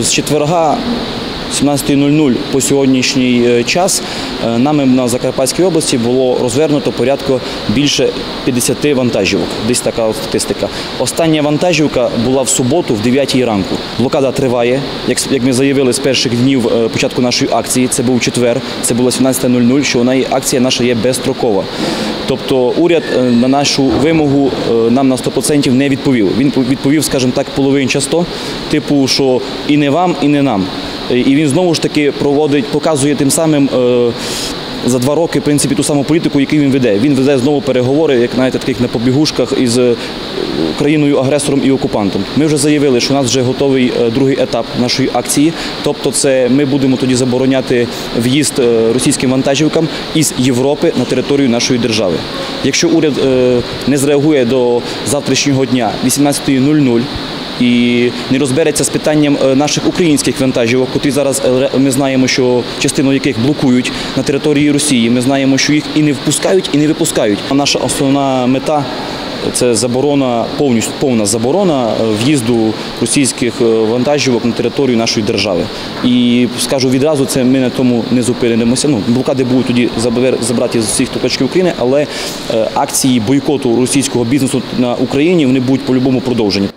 З четверга 17.00 по сьогоднішній е, час е, нами на Закарпатській області було розвернуто порядку більше 50 вантажівок. Десь така статистика. Остання вантажівка була в суботу в 9 ранку. Блокада триває. Як, ми заявили з перших днів е, початку нашої акції, це був четвер, це було 17.00, що вона акція наша є безстрокова. Тобто уряд на нашу вимогу нам на 100% не відповів. Він відповів, скажімо так, половинчасто, типу, що і не вам, і не нам. І він знову ж таки проводить, показує тим самим. е, За два роки, в принципі, ту саму політику, яку він веде. Він веде знову переговори, як знаєте, таких на побігушках із е, країною-агресором і окупантом. Ми вже заявили, що у нас вже готовий е, другий етап нашої акції. Тобто, це ми будемо тоді забороняти в'їзд російським вантажівкам із Європи на територію нашої держави. Якщо уряд не зреагує до завтрашнього дня 18.00, і не розбереться з питанням е, наших українських вантажівок, котрі зараз е, ми знаємо, що частину яких блокують на території Росії. Ми знаємо, що їх і не впускають, і не випускають. А наша основна мета. Це заборона повністю повна заборона е, в'їзду російських вантажівок на територію нашої держави. І скажу відразу, це ми на тому не зупинимося. Ну блокади будуть тоді забраті з всіх куточків України, але акції бойкоту російського бізнесу на Україні вони будуть по-любому продовжені.